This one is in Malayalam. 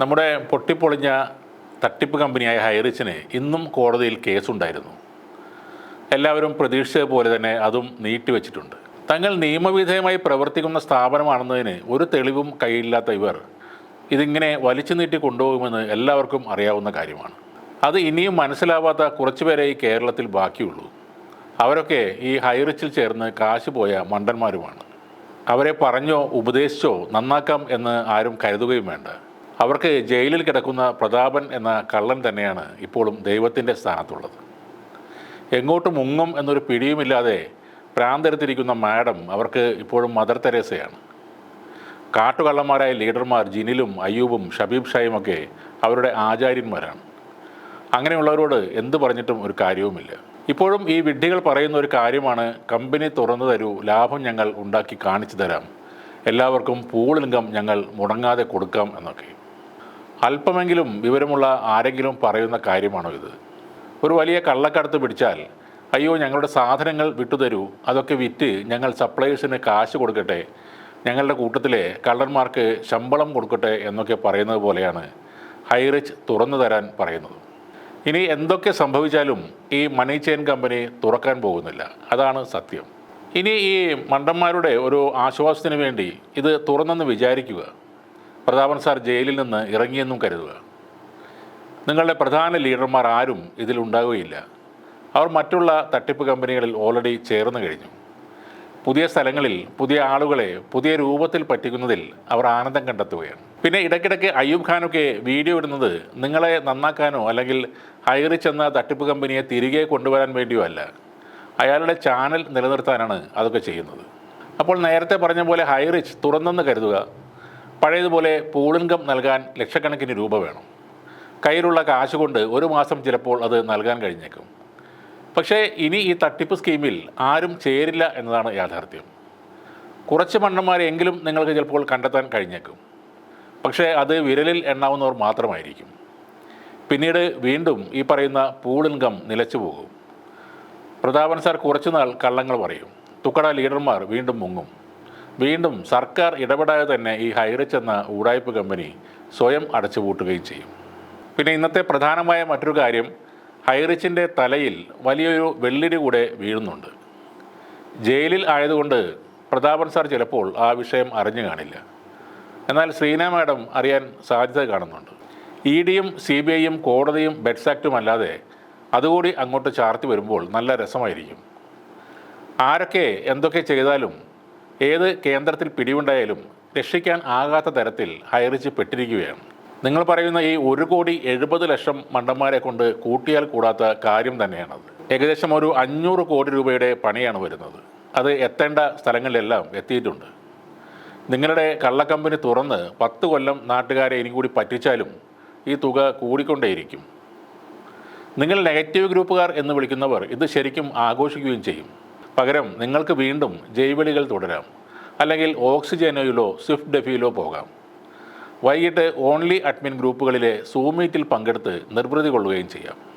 നമ്മുടെ പൊട്ടിപ്പൊളിഞ്ഞ തട്ടിപ്പ് കമ്പനിയായ ഹൈറിച്ചിന് ഇന്നും കോടതിയിൽ കേസുണ്ടായിരുന്നു. എല്ലാവരും പ്രതീക്ഷിച്ചത് പോലെ തന്നെ അതും നീട്ടിവെച്ചിട്ടുണ്ട് തങ്ങൾ നിയമവിധേയമായി പ്രവർത്തിക്കുന്ന സ്ഥാപനമാണെന്നതിന് ഒരു തെളിവും കയ്യിലില്ലാത്ത ഇവർ ഇതിങ്ങനെ വലിച്ചു നീട്ടി കൊണ്ടുപോകുമെന്ന് എല്ലാവർക്കും അറിയാവുന്ന കാര്യമാണ്. അത് ഇനിയും മനസ്സിലാവാത്ത കുറച്ചുപേരെ ഈ കേരളത്തിൽ ബാക്കിയുള്ളൂ. അവരൊക്കെ ഈ ഹൈറിച്ചിൽ ചേർന്ന് കാശ് പോയ മണ്ടന്മാരുമാണ്. അവരെ പറഞ്ഞോ ഉപദേശിച്ചോ നന്നാക്കാം എന്ന് ആരും കരുതുകയും വേണ്ട. അവർക്ക് ജയിലിൽ കിടക്കുന്ന പ്രതാപൻ എന്ന കള്ളൻ തന്നെയാണ് ഇപ്പോഴും ദൈവത്തിന്റെ സ്ഥാനത്തുള്ളത്. എങ്ങോട്ട് മുങ്ങും എന്നൊരു പിടിയുമില്ലാതെ പ്രാന്തരത്തിരിക്കുന്ന മാഡം അവർക്ക് ഇപ്പോഴും മദർ തെരേസയാണ്. കാട്ടുകള്ളന്മാരായ ലീഡർമാർ ജിനിലും അയ്യൂബും ഷബീബ് ഷായും ഒക്കെ അവരുടെ ആചാര്യന്മാരാണ്. അങ്ങനെയുള്ളവരോട് എന്ത് പറഞ്ഞിട്ടും ഒരു കാര്യവുമില്ല. ഇപ്പോഴും ഈ വിഡ്ഢികൾ പറയുന്ന ഒരു കാര്യമാണ് കമ്പനി തുറന്നു തരൂ ലാഭം ഞങ്ങൾ ഉണ്ടാക്കി കാണിച്ചു തരാം. എല്ലാവർക്കും പൂളിംഗം ഞങ്ങൾ മുടങ്ങാതെ കൊടുക്കാം എന്നൊക്കെ. അല്പമെങ്കിലും വിവരമുള്ള ആരെങ്കിലും പറയുന്ന കാര്യമാണോ ഇത്? ഒരു വലിയ കള്ളക്കടത്ത് പിടിച്ചാൽ അയ്യോ ഞങ്ങളുടെ സാധനങ്ങൾ വിട്ടുതരൂ. അതൊക്കെ വിറ്റ് ഞങ്ങൾ സപ്ലയേഴ്സിന് കാശ് കൊടുക്കട്ടെ. ഞങ്ങളുടെ കൂട്ടത്തിലെ കള്ളന്മാർക്ക് ശമ്പളം കൊടുക്കട്ടെ എന്നൊക്കെ പറയുന്നത് പോലെയാണ് ഹൈറിച്ച് തുറന്നു തരാൻ പറയുന്നത്. ഇനി എന്തൊക്കെ സംഭവിച്ചാലും ഈ മണി ചെയിൻ കമ്പനി തുറക്കാൻ പോകുന്നില്ല. അതാണ് സത്യം. ഇനി ഈ മണ്ടന്മാരുടെ ഒരു ആശ്വാസത്തിന് വേണ്ടി ഇത് തുറന്നെന്ന് വിചാരിക്കുക. പ്രതാപൻ സാർ ജയിലിൽ നിന്ന് ഇറങ്ങിയെന്നും കരുതുക. നിങ്ങളുടെ പ്രധാന ലീഡർമാർ ആരും ഇതിലുണ്ടാവുകയില്ല അവർ മറ്റുള്ള തട്ടിപ്പ് കമ്പനികളിൽ ഓൾറെഡി ചേർന്ന് കഴിഞ്ഞു. പുതിയ സ്ഥലങ്ങളിൽ പുതിയ ആളുകളെ പുതിയ രൂപത്തിൽ പറ്റിക്കുന്നതിൽ അവർ ആനന്ദം കണ്ടെത്തുകയാണ്. പിന്നെ ഇടയ്ക്കിടയ്ക്ക് അയ്യൂബ് ഖാനൊക്കെ വീഡിയോ ഇടുന്നത് നിങ്ങളെ നന്നാക്കാനോ അല്ലെങ്കിൽ ഹയറി ചെന്ന തട്ടിപ്പ് കമ്പനിയെ തിരികെ കൊണ്ടുവരാൻ വേണ്ടിയോ അല്ല. അയാളുടെ ചാനൽ നിലനിർത്താനാണ് അതൊക്കെ ചെയ്യുന്നത്. അപ്പോൾ നേരത്തെ പറഞ്ഞ പോലെ ഹൈറിച്ച് തുറന്നെന്ന് കരുതുക. പഴയതുപോലെ പൂളിൻകം നൽകാൻ ലക്ഷക്കണക്കിന് രൂപ വേണം. കയ്യിലുള്ള കാശ് കൊണ്ട് ഒരു മാസം ചിലപ്പോൾ അത് നൽകാൻ കഴിഞ്ഞേക്കും. പക്ഷേ ഇനി ഈ തട്ടിപ്പ് സ്കീമിൽ ആരും ചേരില്ല എന്നതാണ് യാഥാർത്ഥ്യം. കുറച്ച് മണ്ണന്മാരെങ്കിലും നിങ്ങൾക്ക് ചിലപ്പോൾ കണ്ടെത്താൻ കഴിഞ്ഞേക്കും. പക്ഷേ അത് വിരലിൽ എണ്ണാവുന്നവർ മാത്രമായിരിക്കും. പിന്നീട് വീണ്ടും ഈ പറയുന്ന പൂളിൻകം നിലച്ചു പോകും. പ്രതാപൻ സാർ കുറച്ചുനാൾ കള്ളങ്ങൾ പറയും. തുക്കട ലീഡർമാർ വീണ്ടും മുങ്ങും. വീണ്ടും സർക്കാർ ഇടപെടാതെ തന്നെ ഈ ഹൈറിച്ച് എന്ന ഊടായ്പ കമ്പനി സ്വയം അടച്ചുപൂട്ടുകയും ചെയ്യും. പിന്നെ ഇന്നത്തെ പ്രധാനമായ മറ്റൊരു കാര്യം ഹൈറിച്ചിന്റെ തലയിൽ വലിയൊരു വെള്ളിടി കൂടെ വീഴുന്നുണ്ട്. ജയിലിൽ ആയതുകൊണ്ട് പ്രതാപൻ സാർ ചിലപ്പോൾ ആ വിഷയം അറിഞ്ഞു കാണില്ല. എന്നാൽ ശ്രീന മാഡം അറിയാൻ സാധ്യത കാണുന്നുണ്ട്. ഇ ഡിയും സി ബി ഐയും കോടതിയും ബെഡ്സ് ആക്റ്റും അല്ലാതെ അതുകൂടി അങ്ങോട്ട് ചാർത്തി വരുമ്പോൾ നല്ല രസമായിരിക്കും. ആരൊക്കെ എന്തൊക്കെ ചെയ്താലും ഏത് കേന്ദ്രത്തിൽ പിടിവുണ്ടായാലും രക്ഷിക്കാൻ ആകാത്ത തരത്തിൽ ഹൈറിച്ച് പെട്ടിരിക്കുകയാണ്. നിങ്ങൾ പറയുന്ന ഈ ഒരു കോടി എഴുപത് ലക്ഷം മണ്ടന്മാരെ കൊണ്ട് കൂട്ടിയാൽ കൂടാത്ത കാര്യം തന്നെയാണത്. ഏകദേശം ഒരു അഞ്ഞൂറ് കോടി രൂപയുടെ പണിയാണ് വരുന്നത്. അത് എത്തേണ്ട സ്ഥലങ്ങളിലെല്ലാം എത്തിയിട്ടുണ്ട്. നിങ്ങളുടെ കള്ളക്കമ്പനി തുറന്ന് പത്ത് കൊല്ലം നാട്ടുകാരെ ഇനി കൂടി പറ്റിച്ചാലും ഈ തുക കൂടിക്കൊണ്ടേയിരിക്കും. നിങ്ങൾ നെഗറ്റീവ് ഗ്രൂപ്പുകാർ എന്ന് വിളിക്കുന്നവർ ഇത് ശരിക്കും ആഘോഷിക്കുകയും ചെയ്യും. പകരം നിങ്ങൾക്ക് വീണ്ടും ജൈവളികൾ തുടരാം. അല്ലെങ്കിൽ ഓക്സിജനോയിലോ സ്വിഫ്റ്റ് ഡെഫിയിലോ പോകാം. വൈകിട്ട് ഓൺലി അഡ്മിൻ ഗ്രൂപ്പുകളിലെ സൂമീറ്റിൽ പങ്കെടുത്ത് നിർവൃതി കൊള്ളുകയും ചെയ്യാം.